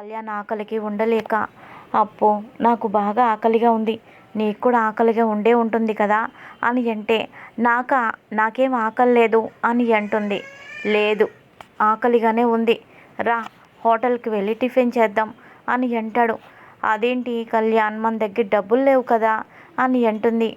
కళ్యాణ్ ఆకలికి ఉండలేక అప్పు నాకు బాగా ఆకలిగా ఉంది. నీకు కూడా ఆకలిగా ఉండే ఉంటుంది కదా? అని అంటే నాక నాకేం ఆకలి లేదు అని అంటుంది. లేదు ఆకలిగానే ఉంది. రా హోటల్కి వెళ్ళి టిఫిన్ చేద్దాం అని అంటాడు. అదేంటి కళ్యాణ్ మన దగ్గర డబ్బులు లేవు కదా? అని అంటుంది.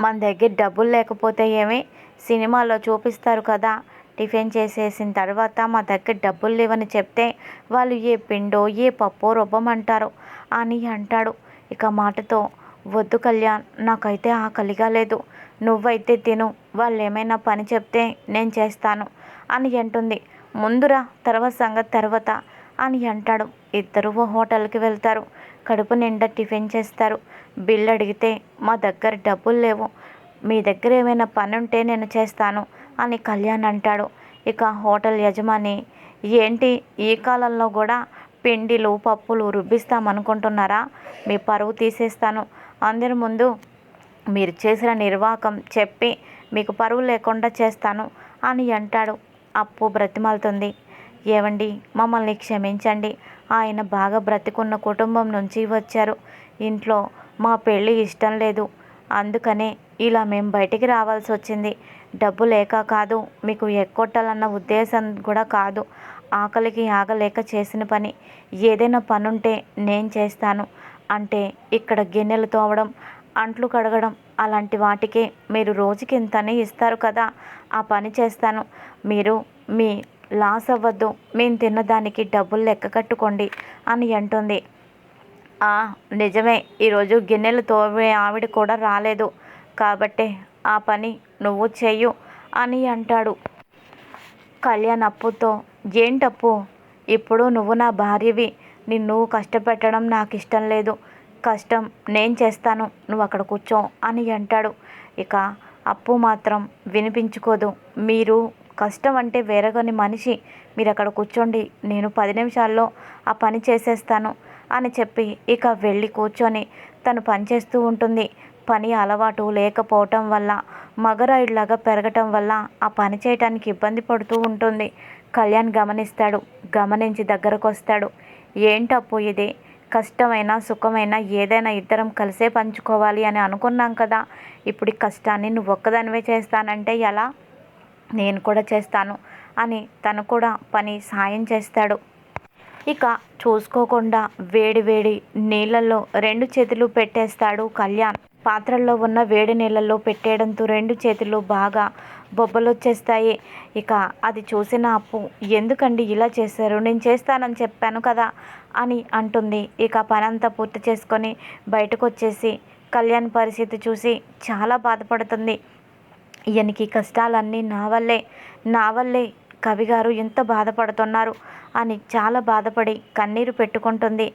మన దగ్గర డబ్బులు లేకపోతే ఏమి? సినిమాలో చూపిస్తారు కదా? టిఫిన్ చేసేసిన తర్వాత మా దగ్గర డబ్బులు లేవని చెప్తే వాళ్ళు ఏ పిండో ఏ పప్పో రుబ్బమంటారు అని అంటాడు. ఇక మాటతో వద్దు కళ్యాణ్ నాకైతే ఆకలిగా లేదు. నువ్వైతే తిను. వాళ్ళు ఏమైనా పని చెప్తే నేను చేస్తాను అని అంటుంది. ముందురా తర్వాత సంగతి తర్వాత అని అంటాడు. ఇద్దరు ఓ హోటల్కి వెళ్తారు. కడుపు నిండా టిఫిన్ చేస్తారు. బిల్ అడిగితే మా దగ్గర డబ్బులు లేవు. మీ దగ్గర ఏమైనా పని ఉంటే నేను చేస్తాను అని కళ్యాణ్ అంటాడు. ఇక హోటల్ యజమాని ఏంటి ఈ కాలంలో కూడా పిండిలు పప్పులు రుబ్బిస్తామనుకుంటున్నారా? మీ పరువు తీసేస్తాను. అందరి ముందు మీరు చేసిన నిర్వాహకం చెప్పి మీకు పరువు లేకుండా చేస్తాను అని అంటాడు. అప్పు బ్రతిమాలుతుంది. ఏవండి మమ్మల్ని క్షమించండి. ఆయన బాగా బ్రతికున్న కుటుంబం నుంచి వచ్చారు. ఇంట్లో మా పెళ్ళి ఇష్టం లేదు. అందుకనే ఇలా మేము బయటికి రావాల్సి వచ్చింది డబ్బు లేక కాదు. మీకు ఎక్కొట్టాలన్న ఉద్దేశం కూడా కాదు. ఆకలికి ఆగలేక చేసిన పని. ఏదైనా పనుంటే నేను చేస్తాను. అంటే ఇక్కడ గిన్నెలు తోవడం అంట్లు కడగడం అలాంటి వాటికి మీరు రోజుకి ఇంతనే ఇస్తారు కదా. ఆ పని చేస్తాను. మీరు మీ లాస్ అవ్వద్దు. మేము తిన్నదానికి డబ్బులు లెక్క కట్టుకోండి అని అంటుంది. "ఆ, నిజమే. ఈరోజు గిన్నెలు తోవే ఆవిడ కూడా రాలేదు. కాబట్టే ఆ పని నువ్వు చెయ్యు అని అంటాడు. కళ్యాణ్ అప్పుతో ఏంటప్పు? ఇప్పుడు నువ్వు నా భార్యవి. నిన్ను కష్టపెట్టడం నాకు ఇష్టం లేదు. కష్టం నేను చేస్తాను. నువ్వు అక్కడ కూర్చో అని అంటాడు. ఇక అప్పు మాత్రం వినిపించుకోదు. మీరు కష్టం అంటే వేరగని మనిషి. మీరు అక్కడ కూర్చోండి. నేను పది నిమిషాల్లో ఆ పని చేసేస్తాను అని చెప్పి ఇక వెళ్ళి కూర్చొని తను పనిచేస్తూ ఉంటుంది. పని అలవాటు లేకపోవటం వల్ల మగరాయుడులాగా పెరగటం వల్ల ఆ పని చేయటానికి ఇబ్బంది పడుతూ ఉంటుంది. కళ్యాణ్ గమనిస్తాడు గమనించి దగ్గరకు వస్తాడు ఏంటప్పు ఇది? కష్టమైనా సుఖమైనా ఏదైనా ఇద్దరం కలిసే పంచుకోవాలి అని అనుకున్నాం కదా. ఇప్పుడు ఈ కష్టాన్ని నువ్వు ఒక్కదానివే చేస్తానంటే ఎలా? నేను కూడా చేస్తాను అని తను కూడా పని సాయం చేస్తాడు. ఇక చూసుకోకుండా వేడి వేడి నీళ్ళల్లో రెండు చేతులు పెట్టేస్తాడు కళ్యాణ్. పాత్రల్లో ఉన్న వేడి నీళ్ళల్లో పెట్టేయడంతో రెండు చేతులు బాగా బొబ్బలొచ్చేస్తాయి. ఇక అది చూసిన అప్పు ఎందుకండి ఇలా చేశారు? నేను చేస్తానని చెప్పాను కదా అని అంటుంది. ఇక పనంతా పూర్తి చేసుకొని బయటకు వచ్చేసి కళ్యాణ్ పరిస్థితి చూసి చాలా బాధపడుతుంది. ఈయనకి కష్టాలన్నీ నా వల్లే నా వల్లే కవిగారు ఎంత బాధపడుతున్నారు అని చాలా బాధపడి కన్నీరు పెట్టుకుంటుంది.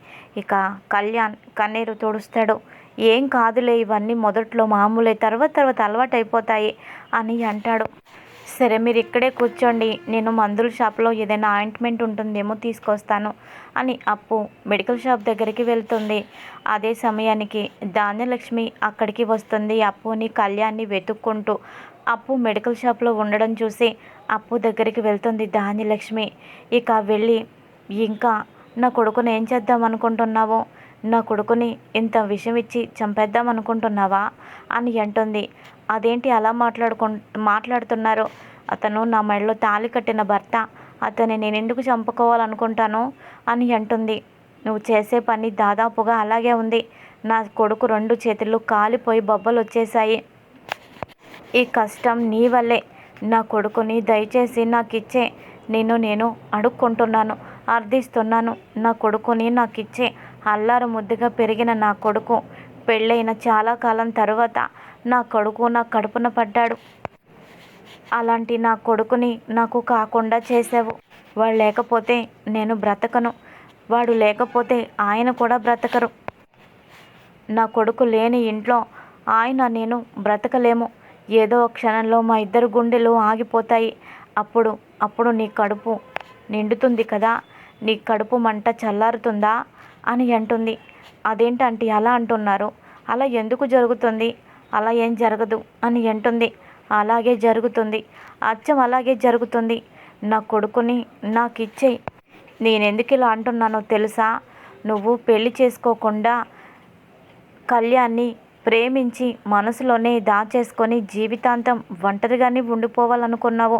ఇక కళ్యాణ్ కన్నీరు తుడుస్తాడు. ఏం కాదులే ఇవన్నీ మొదట్లో మామూలే తర్వాత తర్వాత అలవాటు అయిపోతాయి అని అంటాడు. సరే మీరు ఇక్కడే కూర్చోండి నేను మందుల షాప్లో ఏదైనా ఆయింట్మెంట్ ఉంటుందేమో తీసుకొస్తాను అని అప్పు మెడికల్ షాప్ దగ్గరికి వెళ్తుంది. అదే సమయానికి ధాన్యలక్ష్మి అక్కడికి వస్తుంది అప్పుని కళ్యాణ్ని వెతుక్కుంటూ. అప్పు మెడికల్ షాప్లో ఉండడం చూసి అప్పు దగ్గరికి వెళ్తుంది ధాన్యలక్ష్మి. ఇక వెళ్ళి ఇంకా నా కొడుకుని ఏం చేద్దాం అనుకుంటున్నావో? నా కొడుకుని ఇంత విషం ఇచ్చి చంపేద్దాం అనుకుంటున్నావా? అని అంటుంది. అదేంటి అలా మాట్లాడుకు మాట్లాడుతున్నారు? అతను నా మెడలో తాళి కట్టిన భర్త. అతన్ని నేను ఎందుకు చంపుకోవాలనుకుంటాను? అని అంటుంది. నువ్వు చేసే పని దాదాపుగా అలాగే ఉంది. నా కొడుకు రెండు చేతులు కాలిపోయి బొబ్బలు వచ్చేసాయి ఈ కష్టం నీ వల్లే. నా కొడుకుని దయచేసి నాకు ఇచ్చే నిన్ను నేను అడుక్కుంటున్నాను. అర్థిస్తున్నాను నా కొడుకుని నాకు ఇచ్చే అల్లారు ముద్దుగా పెరిగిన నా కొడుకు. పెళ్ళైన చాలా కాలం తర్వాత నా కొడుకు నా కడుపున పడ్డాడు. అలాంటి నా కొడుకుని నాకు కాకుండా చేసావు వాడు లేకపోతే నేను బ్రతకను. వాడు లేకపోతే ఆయన కూడా బ్రతకరు. నా కొడుకు లేని ఇంట్లో ఆయన నేను బ్రతకలేము. ఏదో ఒక క్షణంలో మా ఇద్దరు గుండెలు ఆగిపోతాయి. అప్పుడు అప్పుడు నీ కడుపు నిండుతుంది కదా? నీ కడుపు మంట చల్లారుతుందా? అని అంటుంది. అదేంటంటే అలా అంటున్నారు? అలా ఎందుకు జరుగుతుంది? అలా ఏం జరగదు అని అంటుంది. అలాగే జరుగుతుంది. అచ్చం అలాగే జరుగుతుంది. నా కొడుకుని నాకు ఇచ్చేయి నేనెందుకు ఇలా అంటున్నానో తెలుసా? నువ్వు పెళ్ళి చేసుకోకుండా కళ్యాణ్ని ప్రేమించి మనసులోనే దాచేసుకొని జీవితాంతం ఒంటరిగానే ఉండిపోవాలనుకున్నావు.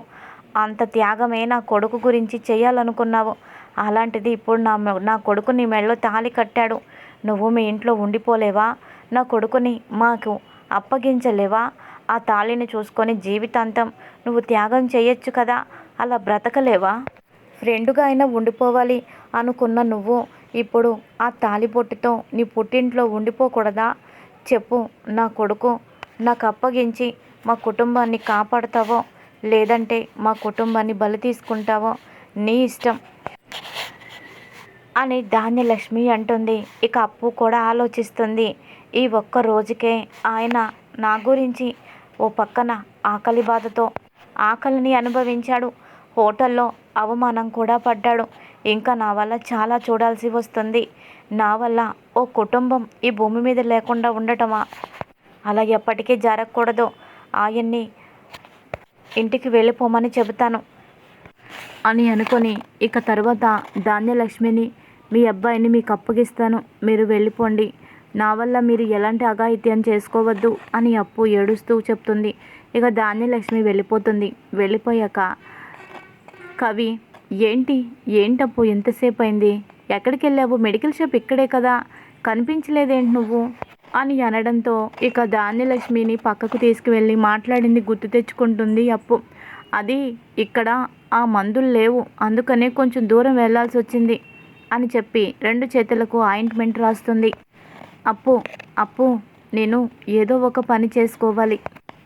అంత త్యాగమే నా కొడుకు గురించి చేయాలనుకున్నావు అలాంటిది ఇప్పుడు నా మె- నా కొడుకు నీ మెడలో తాళి కట్టాడు. నువ్వు మీ ఇంట్లో ఉండిపోలేవా? నా కొడుకుని మాకు అప్పగించలేవా? ఆ తాళిని చూసుకొని జీవితాంతం నువ్వు త్యాగం చేయొచ్చు కదా? అలా బ్రతకలేవా? ఫ్రెండ్గా అయినా ఉండిపోవాలి అనుకున్న నువ్వు ఇప్పుడు ఆ తాలిబొట్టుతో నీ పుట్టింట్లో ఉండిపోకూడదా? చెప్పు నా కొడుకు నాకు అప్పగించి మా కుటుంబాన్ని కాపాడతావో? లేదంటే మా కుటుంబాన్ని బలి తీసుకుంటావో? నీ ఇష్టం. అని ధాన్యలక్ష్మి అంటుంది. ఇక అప్పు కూడా ఆలోచిస్తుంది. ఈ ఒక్క రోజుకే ఆయన నా గురించి ఓ పక్కన ఆకలి బాధతో ఆకలిని అనుభవించాడు. హోటల్లో అవమానం కూడా పడ్డాడు. ఇంకా నా వల్ల చాలా చూడాల్సి వస్తుంది. నా వల్ల ఓ కుటుంబం ఈ భూమి మీద లేకుండా ఉండటమా? అలా ఎప్పటికీ జరగకూడదు. ఆయన్ని ఇంటికి వెళ్ళిపోమని చెబుతాను అని అనుకొని ఇక తర్వాత ధాన్యలక్ష్మిని మీ అబ్బాయిని మీకు అప్పగిస్తాను. మీరు వెళ్ళిపోండి. నా వల్ల మీరు ఎలాంటి అఘాయిత్యం చేసుకోవద్దు అని అప్పు ఏడుస్తూ చెప్తుంది. ఇక ధాన్యలక్ష్మి వెళ్ళిపోతుంది. వెళ్ళిపోయాక కవి ఏంటి? ఏంటప్పు? ఎంతసేపు అయింది. ఎక్కడికి వెళ్ళావు? మెడికల్ షాప్ ఇక్కడే కదా. కనిపించలేదేంటి నువ్వు? అని అనడంతో ఇక ధాన్యలక్ష్మిని పక్కకు తీసుకువెళ్ళి మాట్లాడింది గుర్తు తెచ్చుకుంటుంది అప్పు. అది ఇక్కడ ఆ మందులు లేవు. అందుకనే కొంచెం దూరం వెళ్ళాల్సి వచ్చింది అని చెప్పి రెండు చేతులకు ఆయింట్మెంట్ రాస్తుంది. అప్పు అప్పు నేను ఏదో ఒక పని చేసుకోవాలి.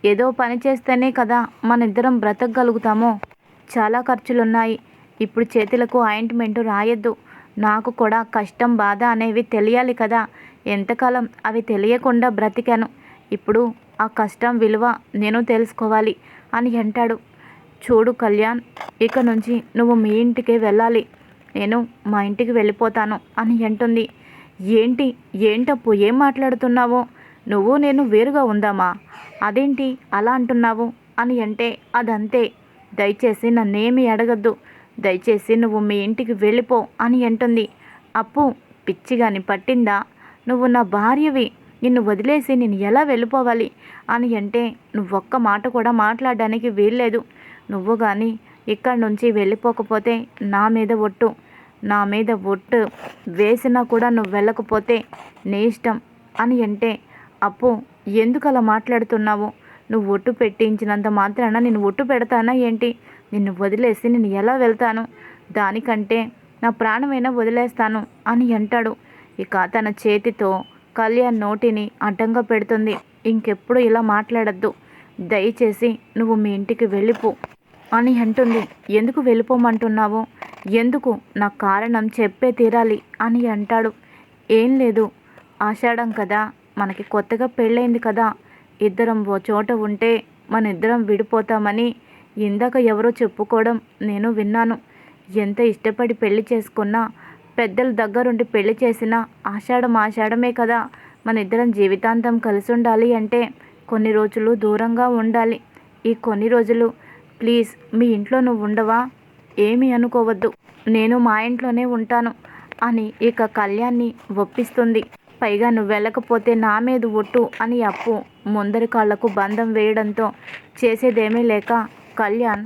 ఏదో పని చేస్తేనే కదా మన ఇద్దరం బ్రతకగలుగుతామో. చాలా ఖర్చులున్నాయి. ఇప్పుడు చేతులకు ఆయింట్మెంట్ రాయొద్దు. నాకు కూడా కష్టం బాధ అనేవి తెలియాలి కదా. ఎంతకాలం అవి తెలియకుండా బ్రతికాను. ఇప్పుడు ఆ కష్టం విలువ నేను తెలుసుకోవాలి అని అంటాడు. చూడు కళ్యాణ్ ఇక నుంచి నువ్వు మీ ఇంటికే వెళ్ళాలి. నేను మా ఇంటికి వెళ్ళిపోతాను అని అంటుంది. ఏంటి? ఏంటప్పు? ఏం మాట్లాడుతున్నావు? నువ్వు నేను వేరుగా ఉందామా? అదేంటి అలా అంటున్నావు? అని అంటే అదంతే. దయచేసి నన్నేమీ అడగద్దు. దయచేసి నువ్వు మీ ఇంటికి వెళ్ళిపో అని అంటుంది. అప్పు పిచ్చిగాని పట్టిందా? నువ్వు నా భార్యవి. నిన్ను వదిలేసి నేను ఎలా వెళ్ళిపోవాలి? అని అంటే నువ్వు ఒక్క మాట కూడా మాట్లాడడానికి వీల్లేదు. నువ్వు కానీ ఇక్కడి నుంచి వెళ్ళిపోకపోతే నా మీద ఒట్టు. నా మీద ఒట్టు వేసినా కూడా నువ్వు వెళ్ళకపోతే నీ ఇష్టం అని అంటే అప్పు ఎందుకు అలా మాట్లాడుతున్నావు? నువ్వు ఒట్టు పెట్టించినంత మాత్రాన నేను ఒట్టు పెడతానా ఏంటి? నిన్ను వదిలేసి నేను ఎలా వెళ్తాను? దానికంటే నా ప్రాణమైనా వదిలేస్తాను అని అంటాడు. ఇక తన చేతితో కళ్యాణ్ నోటిని అడ్డంగా పెడుతుంది. ఇంకెప్పుడు ఇలా మాట్లాడద్దు. దయచేసి నువ్వు మీ ఇంటికి వెళ్ళిపో. అని అంటుంది. ఎందుకు వెళ్ళిపోమంటున్నావు? ఎందుకు? నా కారణం చెప్పే తీరాలి అని అంటాడు. ఏం లేదు. ఆషాఢం కదా. మనకి కొత్తగా పెళ్ళైంది కదా. ఇద్దరం ఓ చోట ఉంటే మన ఇద్దరం విడిపోతామని ఇందాక ఎవరో చెప్పుకోవడం నేను విన్నాను. ఎంత ఇష్టపడి పెళ్ళి చేసుకున్నా పెద్దల దగ్గరుండి పెళ్ళి చేసినా ఆషాఢం ఆషాఢమే కదా. మన ఇద్దరం జీవితాంతం కలిసి ఉండాలి అంటే కొన్ని రోజులు దూరంగా ఉండాలి. ఈ కొన్ని రోజులు ప్లీజ్ మీ ఇంట్లో నువ్వు ఉండవా ఏమీ అనుకోవద్దు. నేను మా ఇంట్లోనే ఉంటాను అని ఇక కళ్యాణ్ని ఒప్పిస్తుంది. పైగా నువ్వు వెళ్ళకపోతే నా మీద ఒట్టు అని అప్పు ముందరి కాళ్ళకు బంధం వేయడంతో చేసేదేమీ లేక కళ్యాణ్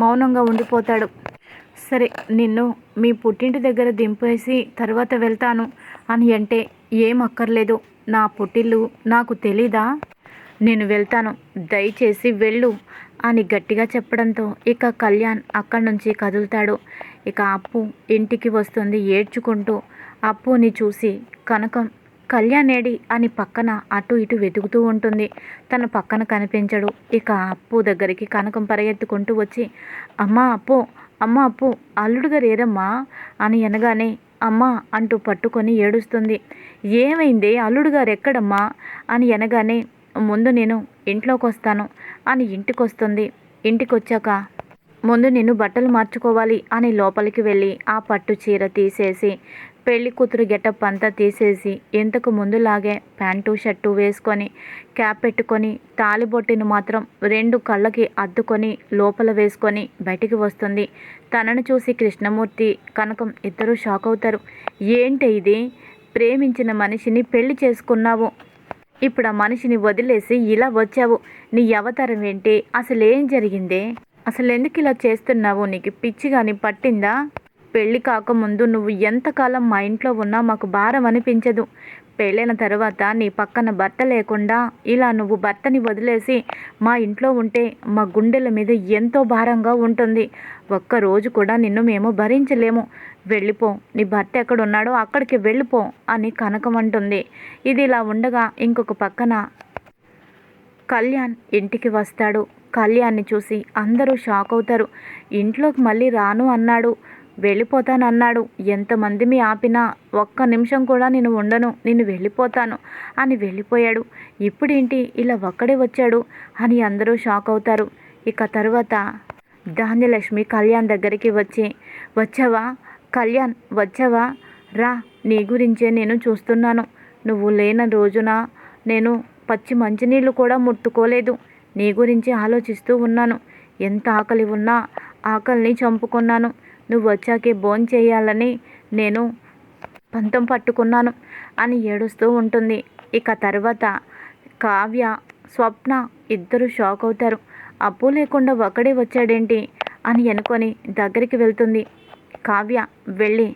మౌనంగా ఉండిపోతాడు. సరే నిన్ను మీ పుట్టింటి దగ్గర దింపేసి తర్వాత వెళ్తాను అని అంటే ఏం అక్కర్లేదు. నా పుట్టిల్లు నాకు తెలీదా? నేను వెళ్తాను. దయచేసి వెళ్ళు అని గట్టిగా చెప్పడంతో ఇక కళ్యాణ్ అక్కడి నుంచి కదులుతాడు. ఇక అప్పు ఇంటికి వస్తుంది ఏడ్చుకుంటూ. అప్పుని చూసి కనకం కళ్యాణ్ ఏడి? అని పక్కన అటు ఇటు వెతుకుతూ ఉంటుంది. తన పక్కన కనిపించడు. ఇక అప్పు దగ్గరికి కనకం పరిగెత్తుకుంటూ వచ్చి అమ్మా అప్పు అమ్మ అప్పు అల్లుడు గారు ఏరమ్మా అని అనగానే అమ్మా అంటూ పట్టుకొని ఏడుస్తుంది. ఏమైంది? అల్లుడు గారు ఎక్కడమ్మా? అని అనగానే ముందు నేను ఇంట్లోకి వస్తాను అని ఇంటికి వస్తుంది ఇంటికి వచ్చాక ముందు నేను బట్టలు మార్చుకోవాలి అని లోపలికి వెళ్ళి ఆ పట్టు చీర తీసేసి పెళ్ళి కూతురు గెటప్ అంతా తీసేసి ఇంతకు ముందులాగే ప్యాంటు షర్టు వేసుకొని క్యాప్ పెట్టుకొని తాలిబొట్టిని మాత్రం రెండు కళ్ళకి అద్దుకొని లోపల వేసుకొని బయటికి వస్తుంది. తనను చూసి కృష్ణమూర్తి కనకం ఇద్దరూ షాక్ అవుతారు ఏంటి ఇది? ప్రేమించిన మనిషిని పెళ్ళి చేసుకున్నావు ఇప్పుడు ఆ మనిషిని వదిలేసి ఇలా వచ్చావు. నీ అవతారం ఏంటి? అసలు ఏం జరిగిందే? అసలు ఎందుకు ఇలా చేస్తున్నావు? నీకు పిచ్చి కానీ పట్టిందా? పెళ్ళి కాకముందు నువ్వు ఎంతకాలం మా ఇంట్లో ఉన్నా మాకు భారం అనిపించదు. పెళ్ళైన తర్వాత నీ పక్కన భర్త లేకుండా ఇలా నువ్వు భర్తని వదిలేసి మా ఇంట్లో ఉంటే మా గుండెల మీద ఎంతో భారంగా ఉంటుంది. ఒక్క రోజు కూడా నిన్ను మేము భరించలేము. వెళ్ళిపో. నీ భర్త ఎక్కడున్నాడో అక్కడికి వెళ్ళిపో అని కనకమంటుంది ఇది ఇలా ఉండగా ఇంకొక పక్కన కళ్యాణ్ ఇంటికి వస్తాడు. కళ్యాణ్ని చూసి అందరూ షాక్ అవుతారు. ఇంట్లోకి మళ్ళీ రాను అన్నాడు. వెళ్ళిపోతానన్నాడు. ఎంతమంది మీ ఆపినా ఒక్క నిమిషం కూడా నేను ఉండను. నేను వెళ్ళిపోతాను అని వెళ్ళిపోయాడు. ఇప్పుడేంటి? ఇలా ఒక్కడే వచ్చాడు అని అందరూ షాక్ అవుతారు. ఇక తర్వాత ధాన్యలక్ష్మి కళ్యాణ్ దగ్గరికి వచ్చి వచ్చావా? కళ్యాణ్ వచ్చావా? రా నీ గురించే నేను చూస్తున్నాను. నువ్వు లేని రోజున నేను పచ్చి మంచినీళ్ళు కూడా ముట్టుకోలేదు. నీ గురించి ఆలోచిస్తూ ఉన్నాను. ఎంత ఆకలి ఉన్నా ఆకలిని చంపుకున్నాను. నువ్వు వచ్చాకే బోన్ చేయాలని నేను పంతం పట్టుకున్నాను అని ఏడుస్తూ ఉంటుంది. ఇక తర్వాత కావ్య స్వప్న ఇద్దరు షాక్ అవుతారు. అప్పు లేకుండా ఒకడే వచ్చాడేంటి అని అనుకొని దగ్గరికి వెళ్తుంది. కావ్య వెళ్ళి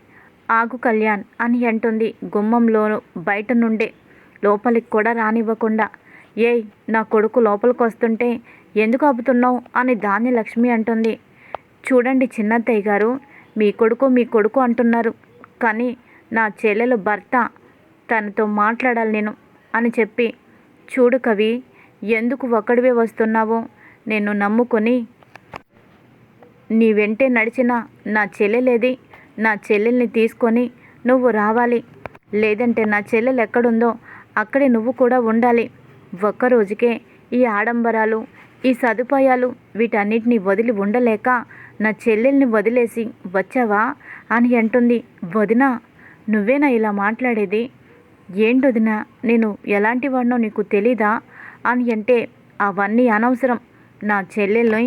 ఆగు కళ్యాణ్ అని అంటుంది. గుమ్మంలోను బయట నుండే లోపలికి కూడా రానివ్వకుండా. ఏయ్ నా కొడుకు లోపలికి వస్తుంటే ఎందుకు ఆపుతున్నావు అని ధాన్యలక్ష్మి అంటుంది. చూడండి చిన్నత్తయ్య గారు మీ కొడుకు మీ కొడుకు అంటున్నారు. కానీ నా చెల్లెలు భర్త తనతో మాట్లాడాలి నేను అని చెప్పి చూడు కవి ఎందుకు ఒక్కడివే వస్తున్నావో? నేను నమ్ముకొని నీ వెంటే నడిచిన నా చెల్లెలేది. నా చెల్లెల్ని తీసుకొని నువ్వు రావాలి. లేదంటే నా చెల్లెలు ఎక్కడుందో అక్కడే నువ్వు కూడా ఉండాలి. ఒక్కరోజుకే ఈ ఆడంబరాలు ఈ సదుపాయాలు వీటన్నిటిని వదిలి ఉండలేక నా చెల్లెల్ని వదిలేసి వచ్చావా అని అంటుంది వదిన. నువ్వేనా ఇలా మాట్లాడేది? ఏంటొదినా నేను ఎలాంటి వాడినో నీకు తెలీదా అని అంటే అవన్నీ అనవసరం. నా చెల్లెల్ని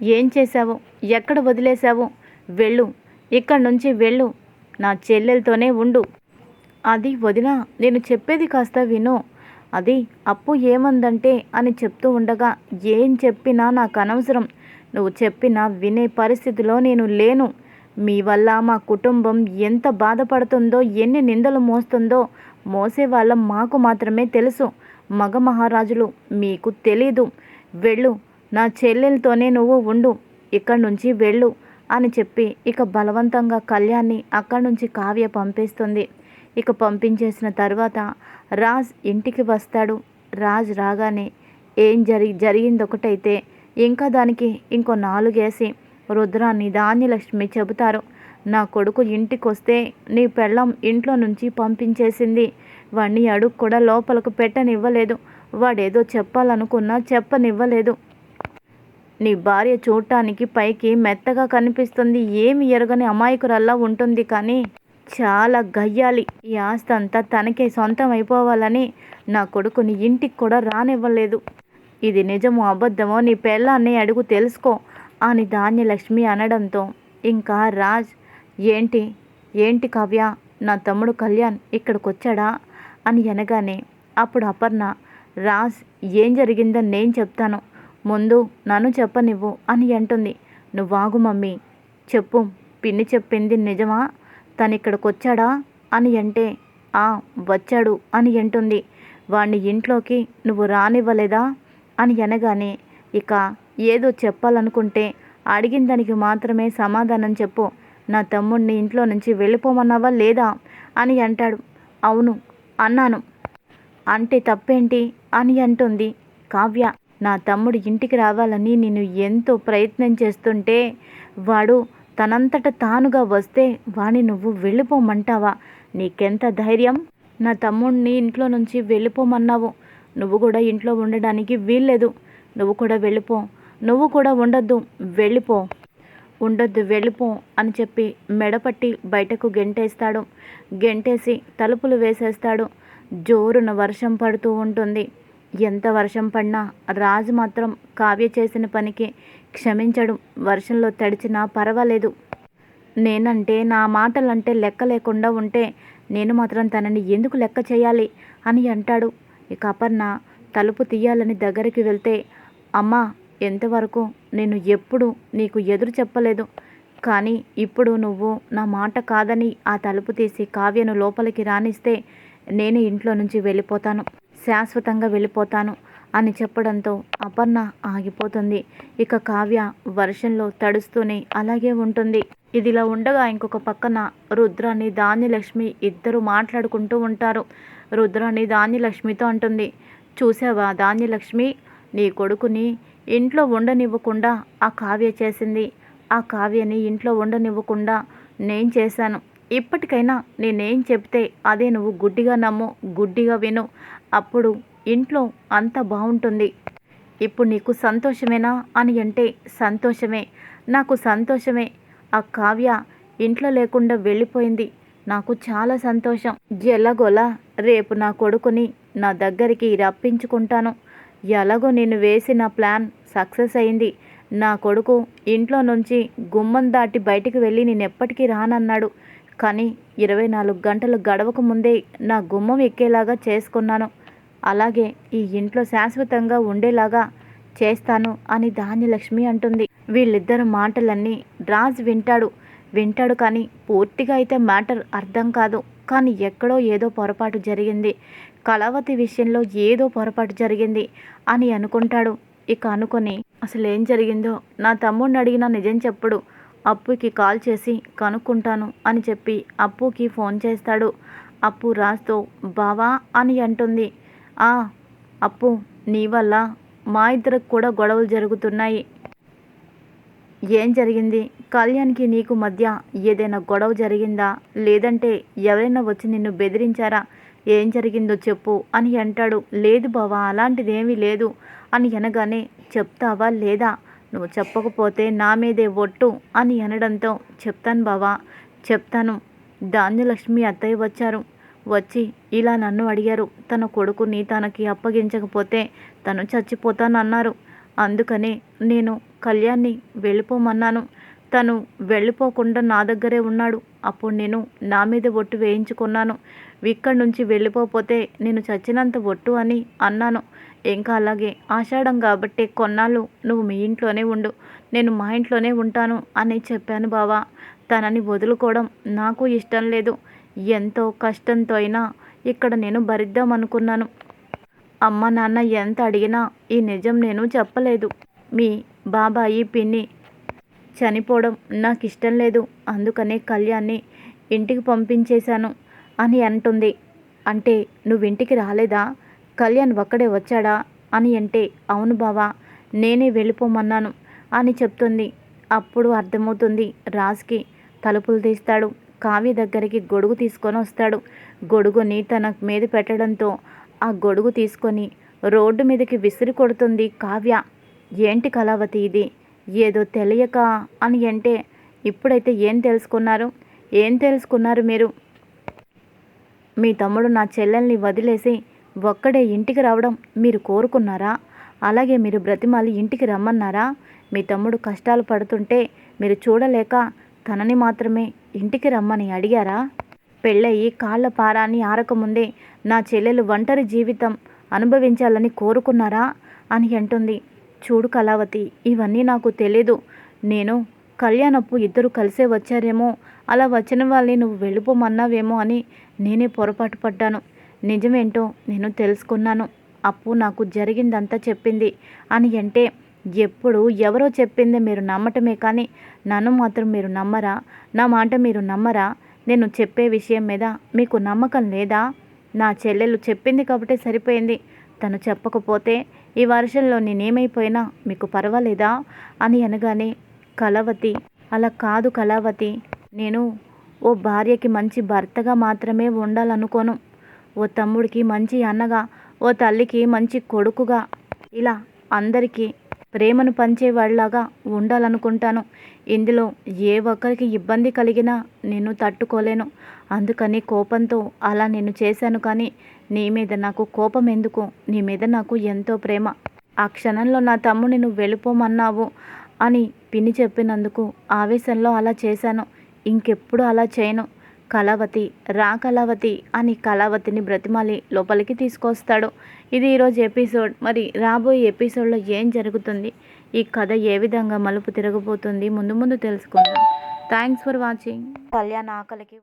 ఏం చేశావు? ఎక్కడ వదిలేశావు? వెళ్ళు. ఇక్కడి నుంచి వెళ్ళు. నా చెల్లెలతోనే ఉండు. అది వదిన నేను చెప్పేది కాస్త విను. అది అప్పు ఏమందంటే అని చెప్తూ ఉండగా ఏం చెప్పినా నాకు అనవసరం. నువ్వు చెప్పినా వినే పరిస్థితిలో నేను లేను. మీ వల్ల మా కుటుంబం ఎంత బాధపడుతుందో ఎన్ని నిందలు మోస్తుందో మోసే వాళ్ళం మాకు మాత్రమే తెలుసు. మగ మహారాజులు మీకు తెలీదు. వెళ్ళు. నా చెల్లెలతోనే నువ్వు ఉండు. ఇక్కడి నుంచి వెళ్ళు అని చెప్పి ఇక బలవంతంగా కళ్యాణ్ని అక్కడి నుంచి కావ్య పంపిస్తుంది. ఇక పంపించేసిన తర్వాత రాజ్ ఇంటికి వస్తాడు. రాజ్ రాగానే ఏం జరి జరిగింది ఒకటైతే ఇంకా దానికి ఇంకో నాలుగేసి రుద్రాన్ని ధాన్యలక్ష్మి చెబుతారు. నా కొడుకు ఇంటికి వస్తే నీ పెళ్ళం ఇంట్లో నుంచి పంపించేసింది. వాడిని అడుగు కూడా లోపలకు పెట్టనివ్వలేదు. వాడేదో చెప్పాలనుకున్నా చెప్పనివ్వలేదు. నీ భార్య చూడటానికి పైకి మెత్తగా కనిపిస్తుంది. ఏమి ఎరగని అమాయకురల్లా ఉంటుంది కానీ చాలా గయ్యాలి. ఈ ఆస్తి అంతా తనకే సొంతం అయిపోవాలని నా కొడుకుని ఇంటికి కూడా రానివ్వలేదు. ఇది నిజమో అబద్ధమో నీ పెళ్ళాన్ని అడుగు తెలుసుకో అని ధాన్యలక్ష్మి అనడంతో ఇంకా రాజ్ ఏంటి? ఏంటి కావ్య? నా తమ్ముడు కళ్యాణ్ ఇక్కడికి వచ్చాడా అని అనగానే అప్పుడు అపర్ణ రాజ్ ఏం జరిగిందని నేను చెప్తాను. ముందు నన్ను చెప్పనివ్వు అని అంటుంది. నువ్వాగు మమ్మీ. చెప్పు. పిన్ని చెప్పింది నిజమా? తను ఇక్కడికి వచ్చాడా అని అంటే ఆ వచ్చాడు అని అంటుంది. వాణ్ణి ఇంట్లోకి నువ్వు రానివ్వలేదా? అని అనగానే ఇక ఏదో చెప్పాలనుకుంటే అడిగిన దానికి మాత్రమే సమాధానం చెప్పు. నా తమ్ముడిని ఇంట్లో నుంచి వెళ్ళిపోమన్నావా లేదా? అని అంటాడు. అవును అన్నాను. అంటే తప్పేంటి? అని అంటుంది కావ్య. నా తమ్ముడు ఇంటికి రావాలని నేను ఎంతో ప్రయత్నం చేస్తుంటే వాడు తనంతట తానుగా వస్తే వాణ్ణి నువ్వు వెళ్ళిపోమంటావా? నీకెంత ధైర్యం? నా తమ్ముడిని ఇంట్లో నుంచి వెళ్ళిపోమన్నావు. నువ్వు కూడా ఇంట్లో ఉండడానికి వీల్లేదు. నువ్వు కూడా వెళ్ళిపో. నువ్వు కూడా ఉండొద్దు. వెళ్ళిపో. ఉండొద్దు వెళ్ళిపో అని చెప్పి మెడపట్టి బయటకు గెంటేస్తాడు. గెంటేసి తలుపులు వేసేస్తాడు. జోరున వర్షం పడుతూ ఉంటుంది. ఎంత వర్షం పడినా రాజు మాత్రం కావ్య చేసిన పనికి క్షమించడు. వర్షంలో తడిచినా పర్వాలేదు. నేనంటే నా మాటలంటే లెక్క లేకుండా ఉంటే నేను మాత్రం తనని ఎందుకు లెక్క చేయాలి అని అంటాడు. ఇక అపర్ణ తలుపు తీయాలని దగ్గరికి వెళ్తే అమ్మా ఎంతవరకు నేను ఎప్పుడు నీకు ఎదురు చెప్పలేదు. కానీ ఇప్పుడు నువ్వు నా మాట కాదని ఆ తలుపు తీసి కావ్యను లోపలికి రానిస్తే నేను ఇంట్లో నుంచి వెళ్ళిపోతాను. శాశ్వతంగా వెళ్ళిపోతాను అని చెప్పడంతో అపర్ణ ఆగిపోతుంది. ఇక కావ్య వర్షంలో తడుస్తూనే అలాగే ఉంటుంది. ఇదిలా ఉండగా ఇంకొక పక్కన రుద్రాని ధాన్యలక్ష్మి ఇద్దరు మాట్లాడుకుంటూ ఉంటారు. రుద్రాని ధాన్యలక్ష్మితో అంటుంది చూసావా ధాన్యలక్ష్మి? నీ కొడుకుని ఇంట్లో ఉండనివ్వకుండా ఆ కావ్య చేసింది. ఆ కావ్యని ఇంట్లో ఉండనివ్వకుండా నేను చేశాను. ఇప్పటికైనా నేనేం చెప్తే అదే నువ్వు గుడ్డిగా నమ్ము గుడ్డిగా విను. అప్పుడు ఇంట్లో అంత బాగుంటుంది. ఇప్పుడు నీకు సంతోషమేనా అని అంటే సంతోషమే. నాకు సంతోషమే. ఆ కావ్య ఇంట్లో లేకుండా వెళ్ళిపోయింది. నాకు చాలా సంతోషం. ఎలాగోలా రేపు నా కొడుకుని నా దగ్గరికి రప్పించుకుంటాను. ఎలాగో నేను వేసిన ప్లాన్ సక్సెస్ అయింది. నా కొడుకు ఇంట్లో నుంచి గుమ్మం దాటి బయటికి వెళ్ళి నేను ఎప్పటికీ రానన్నాడు. కానీ ఇరవై నాలుగు గంటలు గడవక ముందే నా గుమ్మం ఎక్కేలాగా చేసుకున్నాను. అలాగే ఈ ఇంట్లో శాశ్వతంగా ఉండేలాగా చేస్తాను అని ధాన్యలక్ష్మి అంటుంది. వీళ్ళిద్దరు మాటలన్నీ రాజ్ వింటాడు. వింటాడు కానీ పూర్తిగా అయితే మ్యాటర్ అర్థం కాదు. కానీ ఎక్కడో ఏదో పొరపాటు జరిగింది. కళావతి విషయంలో ఏదో పొరపాటు జరిగింది అని అనుకుంటాడు. ఇక అనుకొని అసలు ఏం జరిగిందో? నా తమ్ముడిని అడిగినా నిజం చెప్పుడు. అప్పుకి కాల్ చేసి కనుక్కుంటాను అని చెప్పి అప్పుకి ఫోన్ చేస్తాడు. అప్పు రాజ్తో బావా అని అంటుంది. ఆ అప్పు నీ వల్ల మా ఇద్దరికి కూడా గొడవలు జరుగుతున్నాయి. ఏం జరిగింది? కళ్యాణ్కి నీకు మధ్య ఏదైనా గొడవ జరిగిందా? లేదంటే ఎవరైనా వచ్చి నిన్ను బెదిరించారా? ఏం జరిగిందో చెప్పు అని అంటాడు. లేదు బావా అలాంటిదేమీ లేదు అని అనగానే చెప్తావా లేదా? నువ్వు చెప్పకపోతే నా మీదే ఒట్టు అని అనడంతో చెప్తాను బావా చెప్తాను. ధాన్యలక్ష్మి అత్తయ్య వచ్చారు. వచ్చి ఇలా నన్ను అడిగారు. తన కొడుకుని తనకి అప్పగించకపోతే తను చచ్చిపోతానన్నారు. అందుకనే నేను కళ్యాణ్ని వెళ్ళిపోమన్నాను. తను వెళ్ళిపోకుండా నా దగ్గరే ఉన్నాడు. అప్పుడు నేను నా మీద ఒట్టు వేయించుకున్నాను. ఇక్కడి నుంచి వెళ్ళిపోతే నేను చచ్చినంత ఒట్టు అని అన్నాను. ఇంకా అలాగే ఆషాఢం కాబట్టి కొన్నాళ్ళు నువ్వు మీ ఇంట్లోనే ఉండు. నేను మా ఇంట్లోనే ఉంటాను అని చెప్పాను బావా. తనని వదులుకోవడం నాకు ఇష్టం లేదు. ఎంతో కష్టంతో అయినా ఇక్కడ నేను భరిద్దాం అనుకున్నాను. అమ్మ నాన్న ఎంత అడిగినా ఈ నిజం నేను చెప్పలేదు. మీ బాబాయి పిన్ని చనిపోవడం నాకు ఇష్టం లేదు. అందుకనే కళ్యాణ్ని ఇంటికి పంపించేశాను అని అంటుంది. అంటే నువ్వు ఇంటికి రాలేదా? కళ్యాణ్ ఒక్కడే వచ్చాడా? అని అంటే అవును బావా నేనే వెళ్ళిపోమన్నాను అని చెప్తుంది. అప్పుడు అర్థమవుతుంది రాజ్కి తలుపులు తీస్తాడు. కావ్య దగ్గరికి గొడుగు తీసుకొని వస్తాడు. గొడుగుని తన మీద పెట్టడంతో ఆ గొడుగు తీసుకొని రోడ్డు మీదకి విసిరి కొడుతుంది కావ్య. ఏంటి కళావతి ఇది? ఏదో తెలియక అని అంటే ఇప్పుడైతే ఏం తెలుసుకున్నారు? ఏం తెలుసుకున్నారు మీరు? మీ తమ్ముడు నా చెల్లెల్ని వదిలేసి ఒక్కడే ఇంటికి రావడం మీరు కోరుకున్నారా? అలాగే మీరు బ్రతిమాలి ఇంటికి రమ్మన్నారా? మీ తమ్ముడు కష్టాలు పడుతుంటే మీరు చూడలేక తనని మాత్రమే ఇంటికి రమ్మని అడిగారా? పెళ్ళయి కాళ్ళ పారాన్ని ఆరకముందే నా చెల్లెలు ఒంటరి జీవితం అనుభవించాలని కోరుకున్నారా? అని అంటుంది. చూడు కళావతి ఇవన్నీ నాకు తెలీదు. నేను కళ్యాణప్పు ఇద్దరు కలిసే వచ్చారేమో అలా వచ్చిన వాళ్ళని నువ్వు వెళ్ళిపోమన్నావేమో అని నేనే పొరపాటు పడ్డాను. నిజమేంటో నేను తెలుసుకున్నాను. అప్పు నాకు జరిగిందంతా చెప్పింది. అని అంటే ఎప్పుడు ఎవరో చెప్పింది మీరు నమ్మటమే కానీ నన్ను మాత్రం మీరు నమ్మరా? నా మాట మీరు నమ్మరా? నేను చెప్పే విషయం మీద మీకు నమ్మకం లేదా? నా చెల్లెలు చెప్పింది కాబట్టి సరిపోయింది. తను చెప్పకపోతే ఈ వర్షంలో నేనేమైపోయినా మీకు పర్వాలేదా? అని అనగానే కళావతి అలా కాదు కళావతి నేను ఓ భార్యకి మంచి భర్తగా మాత్రమే ఉండాలనుకోను. ఓ తమ్ముడికి మంచి అన్నగా ఓ తల్లికి మంచి కొడుకుగా ఇలా అందరికీ ప్రేమను పంచేవాడిలాగా ఉండాలనుకుంటాను. ఇందులో ఏ ఒక్కరికి ఇబ్బంది కలిగినా నేను తట్టుకోలేను. అందుకని కోపంతో అలా నేను చేశాను కానీ నీ మీద నాకు కోపం ఎందుకు? నీ మీద నాకు ఎంతో ప్రేమ. ఆ క్షణంలో నా తమ్ముడిని నువ్వు వెళ్ళిపోమన్నావు అని పిన్ని చెప్పినందుకు ఆవేశంలో అలా చేశాను. ఇంకెప్పుడు అలా చేయను. కళావతి రా కళావతి అని కళావతిని బ్రతిమాలి లోపలికి తీసుకొస్తాడు. ఇది ఈరోజు ఎపిసోడ్. మరి రాబోయే ఎపిసోడ్లో ఏం జరుగుతుంది? ఈ కథ ఏ విధంగా మలుపు తిరగబోతుంది? ముందు ముందు తెలుసుకుందాం. Thanks for watching. కళ్యాణ్ ఆకలికి